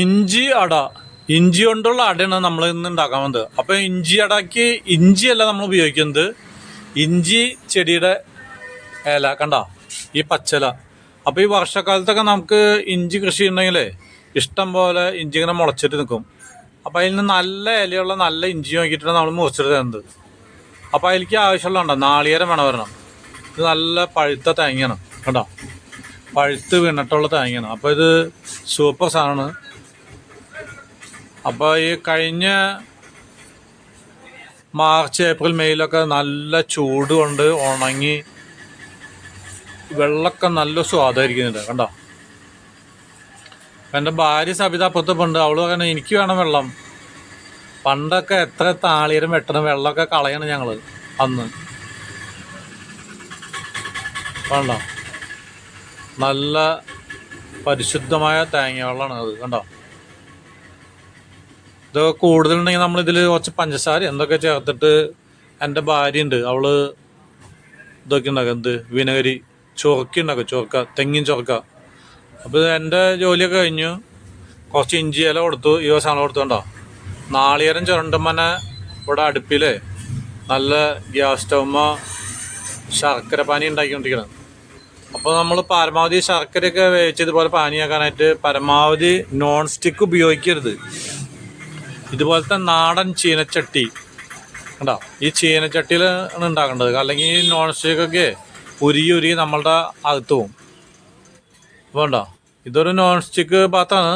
ഇഞ്ചി അട. ഇഞ്ചി കൊണ്ടുള്ള അടയാണ് നമ്മൾ ഇന്ന് ഉണ്ടാക്കാൻ വന്നത്. അപ്പോൾ ഇഞ്ചി അടയ്ക്ക് ഇഞ്ചിയല്ല നമ്മൾ ഉപയോഗിക്കുന്നത്. ഇഞ്ചി ചെടിയുടെ ഇല കണ്ട? ഈ പച്ചല. അപ്പോൾ ഈ വർഷക്കാലത്തൊക്കെ നമുക്ക് ഇഞ്ചി കൃഷി ഉണ്ടെങ്കിലേ ഇഷ്ടം പോലെ ഇഞ്ചി ഇങ്ങനെ മുളച്ചിട്ട് നിൽക്കും. അപ്പോൾ അതിൽ നിന്ന് നല്ല ഇലയുള്ള നല്ല ഇഞ്ചി നോക്കിയിട്ടാണ് നമ്മൾ മുറിച്ചിട്ട് തരുന്നത്. അപ്പോൾ അതിലേക്ക് ആവശ്യമുള്ളതുണ്ടോ നാളികേരം വേണം വരണം ഇത് നല്ല പഴുത്ത തേങ്ങയാണ് കണ്ടോ? പഴുത്ത് വീണിട്ടുള്ള തേങ്ങയാണ്. അപ്പോൾ ഇത് സൂപ്പർ സാധനമാണ്. അപ്പോൾ ഈ കഴിഞ്ഞ മാർച്ച് ഏപ്രിൽ മെയ്യിലൊക്കെ നല്ല ചൂട് കൊണ്ട് ഉണങ്ങി വെള്ളമൊക്കെ നല്ല സ്വാദായിരിക്കുന്നുണ്ട് കണ്ടോ? എന്റെ ഭാര്യ സബിത അപ്പുറത്ത് അവൾ പറയുന്നത് എനിക്ക് വേണം വെള്ളം. പണ്ടൊക്കെ എത്ര താളിയരം വെട്ടണം വെള്ളമൊക്കെ കളയണം ഞങ്ങൾ അന്ന്. വേണ്ട നല്ല പരിശുദ്ധമായ തേങ്ങ വെള്ളമാണ് അത് കണ്ടോ? ഇത് കൂടുതലുണ്ടെങ്കിൽ നമ്മൾ ഇതിൽ കുറച്ച് പഞ്ചസാര എന്തൊക്കെ ചേർത്തിട്ട് എന്റെ ഭാര്യ ഉണ്ട് അവൾ ഇതൊക്കെ ഉണ്ടാക്കുക എന്ത്? വിനഗരി. ചൊറുക്കി ഉണ്ടാക്കുക ചൊറുക്ക. തെങ്ങിൻ ചൊറുക്ക. അപ്പോൾ എന്റെ ജോലിയൊക്കെ കഴിഞ്ഞു. കുറച്ച് ഇഞ്ചി ഇല കൊടുത്തു. ഈ സാധനം കൊടുത്തുണ്ടോ നാളികേരം ചുരണ്ടുമ്പനെ ഇവിടെ അടുപ്പിൽ നല്ല ഗ്യാസ് സ്റ്റൗമ്മ ശർക്കര പാനി ഉണ്ടാക്കിക്കൊണ്ടിരിക്കണം. അപ്പോൾ നമ്മൾ പരമാവധി ശർക്കരയൊക്കെ വേവിച്ചതുപോലെ പാനിയാക്കാനായിട്ട് പരമാവധി നോൺ സ്റ്റിക്ക് ഉപയോഗിക്കരുത്. ഇതുപോലത്തെ നാടൻ ചീനച്ചട്ടി. കണ്ടോ? ഈ ചീനച്ചട്ടിയിലാണ് ഉണ്ടാക്കേണ്ടത്. അല്ലെങ്കിൽ ഈ നോൺ സ്റ്റിക്കൊക്കെ ഉരുകി ഉരുകി നമ്മളുടെ അകത്ത് പോകും വേണ്ട ഇതൊരു നോൺ സ്റ്റിക്ക് പാത്രമാണ്.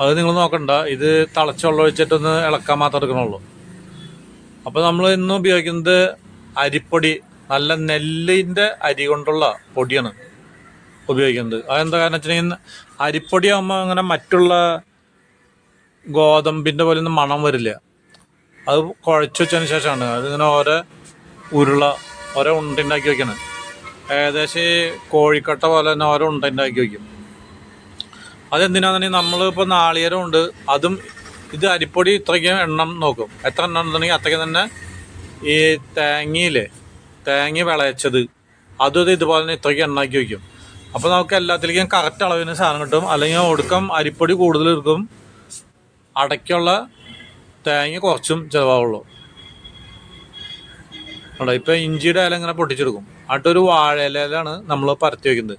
അത് നിങ്ങൾ നോക്കണ്ട. ഇത് തിളച്ച വെള്ളം ഒഴിച്ചിട്ടൊന്ന് ഇളക്കാൻ മാത്രം എടുക്കണുള്ളൂ. അപ്പോൾ നമ്മൾ ഇന്ന് ഉപയോഗിക്കുന്നത് അരിപ്പൊടി. നല്ല നെല്ലിന്റെ അരി കൊണ്ടുള്ള പൊടിയാണ് ഉപയോഗിക്കുന്നത്. അതെന്താ കാരണം വെച്ചിട്ടുണ്ടെങ്കിൽ അരിപ്പൊടി ആകുമ്പോൾ അങ്ങനെ മറ്റുള്ള ഗോതമ്പിന്റെ പോലെ ഒന്നും മണം വരില്ല. അത് കുഴച്ച് വെച്ചതിന് ശേഷമാണ്. അതിങ്ങനെ ഓരോ ഉരുള ഓരോ ഉണ്ടുണ്ടാക്കി വെക്കണം. ഏകദേശം ഈ കോഴിക്കട്ട പോലെ തന്നെ ഓരോ ഉണ്ടുണ്ടാക്കി വെക്കും. അതെന്തിനാണെന്നുണ്ടെങ്കിൽ നമ്മളിപ്പോൾ നാളികേരം ഉണ്ട്. അതും ഇത് അരിപ്പൊടി ഇത്രയ്ക്ക് എണ്ണം നോക്കും. എത്ര എണ്ണം ഉണ്ടെന്നുണ്ടെങ്കിൽ അത്രയ്ക്ക് തന്നെ ഈ തേങ്ങയില്ലേ തേങ്ങ വിളയച്ചത് അതും ഇത് ഇതുപോലെ തന്നെ ഇത്രയ്ക്ക് എണ്ണാക്കി വെക്കും. അപ്പോൾ നമുക്ക് എല്ലാത്തിലേക്കും കറക്റ്റ് അളവിന് സാധനം കിട്ടും. അല്ലെങ്കിൽ ഒടുക്കം അരിപ്പൊടി കൂടുതൽ എടുക്കും. അടയ്ക്കുള്ള തേങ്ങ കുറച്ചും ചിലവാവുള്ളൂ. ഉണ്ടോ ഇപ്പം ഇഞ്ചിയുടെ ഇല ഇങ്ങനെ പൊട്ടിച്ചെടുക്കും. അടുത്തൊരു വാഴയിലാണ് നമ്മൾ പരത്തി വയ്ക്കുന്നത്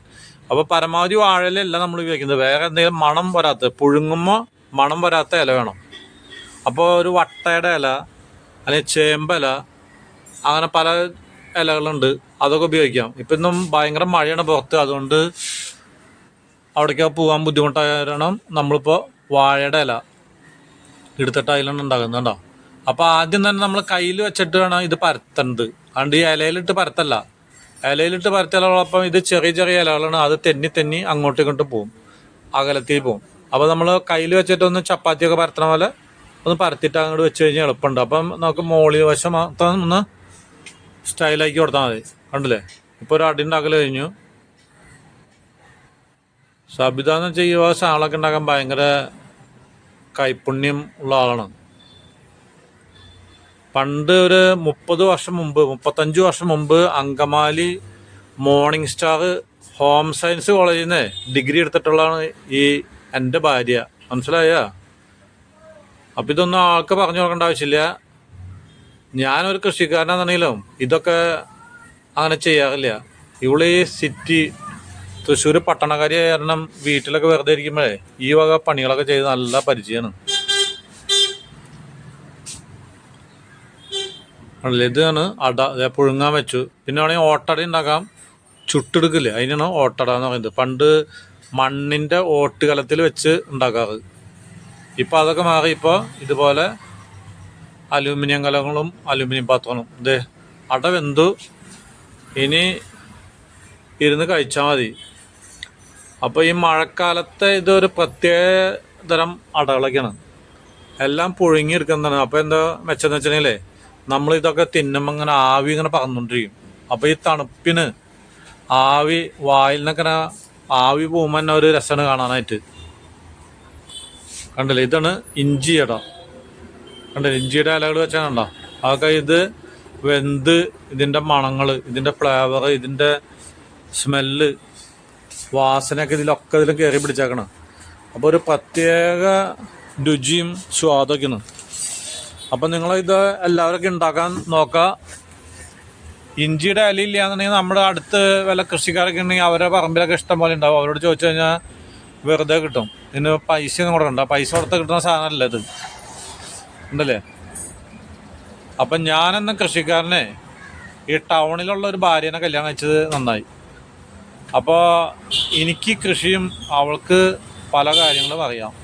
അപ്പോൾ പരമാവധി വാഴയിലല്ല നമ്മൾ ഉപയോഗിക്കുന്നത്. വേറെ എന്തെങ്കിലും മണം വരാത്ത പുഴുങ്ങുമ്പോൾ മണം വരാത്ത ഇല വേണം. അപ്പോൾ ഒരു വട്ടയുടെ ഇല അല്ലെങ്കിൽ ചേമ്പല അങ്ങനെ പല ഇലകളുണ്ട്. അതൊക്കെ ഉപയോഗിക്കാം. ഇപ്പം ഇന്നും ഭയങ്കര മഴയാണ് പുറത്ത്. അതുകൊണ്ട് അവിടേക്ക് പോകാൻ ബുദ്ധിമുട്ടായ കാരണം നമ്മളിപ്പോൾ വാഴയുടെ ഇല എടുത്തിട്ട് അതിലാണ് ഉണ്ടാകുന്നത് കണ്ടോ? അപ്പോൾ ആദ്യം തന്നെ നമ്മൾ കയ്യിൽ വെച്ചിട്ട് വേണം ഇത് പരത്തേണ്ടത്. അതുകൊണ്ട് ഈ ഇലയിലിട്ട് പരത്തല്ല. ഇലയിലിട്ട് പരത്തലോടൊപ്പം ഇത് ചെറിയ ചെറിയ ഇലകളാണ്. അത് തെന്നി തെന്നി അങ്ങോട്ടും ഇങ്ങോട്ടും പോവും. അകലത്തിൽ പോവും. അപ്പോൾ നമ്മൾ കയ്യിൽ വെച്ചിട്ട് ഒന്ന് ചപ്പാത്തിയൊക്കെ പരത്തണ പോലെ ഒന്ന് പരത്തിട്ട് അങ്ങോട്ട് വെച്ച് കഴിഞ്ഞാൽ എളുപ്പമുണ്ട്. അപ്പം നമുക്ക് മോളി വശം മാത്രം ഒന്ന് സ്റ്റൈലാക്കി കൊടുത്താൽ മതി. കണ്ടില്ലേ? ഇപ്പൊ ഒരു അടി ഉണ്ടാക്കൽ കഴിഞ്ഞു. സബിത എന്ന് ഈ വക ഉണ്ടാക്കാൻ ഭയങ്കര കൈപുണ്യം ഉള്ള ആളാണ്. പണ്ട് ഒരു മുപ്പത് വർഷം മുമ്പ് മുപ്പത്തഞ്ച് വർഷം മുമ്പ് Angamaly morning star home science കോളേജിൽ നിന്ന് ഡിഗ്രി എടുത്തിട്ടുള്ളതാണ് ഈ എന്റെ ഭാര്യ. മനസ്സിലായ? അപ്പം ഇതൊന്നും ആൾക്ക് പറഞ്ഞു കൊടുക്കേണ്ട ആവശ്യമില്ല. ഞാനൊരു കൃഷിക്കാരനാണെന്നുണ്ടെങ്കിലും ഇതൊക്കെ അങ്ങനെ ചെയ്യാറില്ല. ഇവിടെ ഈ സിറ്റി തൃശ്ശൂർ പട്ടണക്കാരി കാരണം വീട്ടിലൊക്കെ വെറുതെ ഇരിക്കുമ്പോഴേ ഈ വക പണികളൊക്കെ ചെയ്ത് നല്ല പരിചയമാണ് ഇതാണ് അട പുഴുങ്ങാൻ വെച്ചു. പിന്നെ വേണമെങ്കിൽ ഓട്ടട ഉണ്ടാക്കാം. ചുട്ടെടുക്കില്ലേ? അതിനാണ് ഓട്ടട എന്ന് പറയുന്നത്. പണ്ട് മണ്ണിന്റെ ഓട്ടുകലത്തിൽ വെച്ച് ഉണ്ടാക്കാറ്. ഇപ്പം അതൊക്കെ മാറി ഇപ്പോൾ ഇതുപോലെ അലൂമിനിയം കലങ്ങളും അലൂമിനിയം പാത്രങ്ങളും. ഇതേ അട വെന്തു. ഇനി ഇരുന്ന് കഴിച്ചാൽ മതി. അപ്പോൾ ഈ മഴക്കാലത്തെ ഇതൊരു പ്രത്യേക തരം അടകളൊക്കെയാണ്. എല്ലാം പുഴുങ്ങി പുഴുങ്ങിയെടുക്കുന്നതാണ് അപ്പോൾ എന്താ മെച്ചെന്ന് വെച്ചിട്ടുണ്ടെങ്കിലേ നമ്മൾ ഇതൊക്കെ തിന്നുമ്പോൾ ഇങ്ങനെ ആവി ഇങ്ങനെ പറന്നുകൊണ്ടിരിക്കും. അപ്പോൾ ഈ തണുപ്പിന് ആവി വായിൽ നിന്നൊക്കെ ആവി പോകുമ്പോൾ തന്നെ ഒരു രസമാണ് കാണാനായിട്ട്. കണ്ടില്ലേ? ഇതാണ് ഇഞ്ചി ഇട കണ്ടില്ലേ? ഇഞ്ചിയുടെ ഇലകൾ വെച്ചാൽ കണ്ടോ? അതൊക്കെ ഇത് വെന്ത് ഇതിന്റെ മണങ്ങൾ ഇതിന്റെ ഫ്ലേവർ ഇതിന്റെ സ്മെല്ല് വാസനയൊക്കെ ഇതിലൊക്കെ ഇതിലും കയറി പിടിച്ചേക്കണം. അപ്പോൾ ഒരു പ്രത്യേക രുചിയും സ്വാദൊക്കെയാണ്. അപ്പം നിങ്ങളിത് എല്ലാവരൊക്കെ ഉണ്ടാക്കാൻ നോക്കുക ഇഞ്ചിയുടെ ഇല ഇല്ലാന്നുണ്ടെങ്കിൽ നമ്മുടെ അടുത്ത് വല്ല കൃഷിക്കാരൊക്കെ ഉണ്ടെങ്കിൽ അവരെ പറമ്പിലൊക്കെ ഇഷ്ടം പോലെ ഉണ്ടാവും. അവരോട് ചോദിച്ചു കഴിഞ്ഞാൽ വെറുതെ കിട്ടും. ഇതിന് പൈസ ഒന്നും കൊടുക്കണ്ട പൈസ കൊടുത്ത് കിട്ടുന്ന സാധനമല്ല ഇത്. ഉണ്ടല്ലേ? അപ്പം ഞാനെന്ന കൃഷിക്കാരനെ ഈ ടൗണിലുള്ള ഒരു ഭാര്യനെ കല്യാണം കഴിച്ചത് നന്നായി. അപ്പോൾ എനിക്ക് കൃഷിയും അവൾക്ക് പല കാര്യങ്ങളും അറിയാം.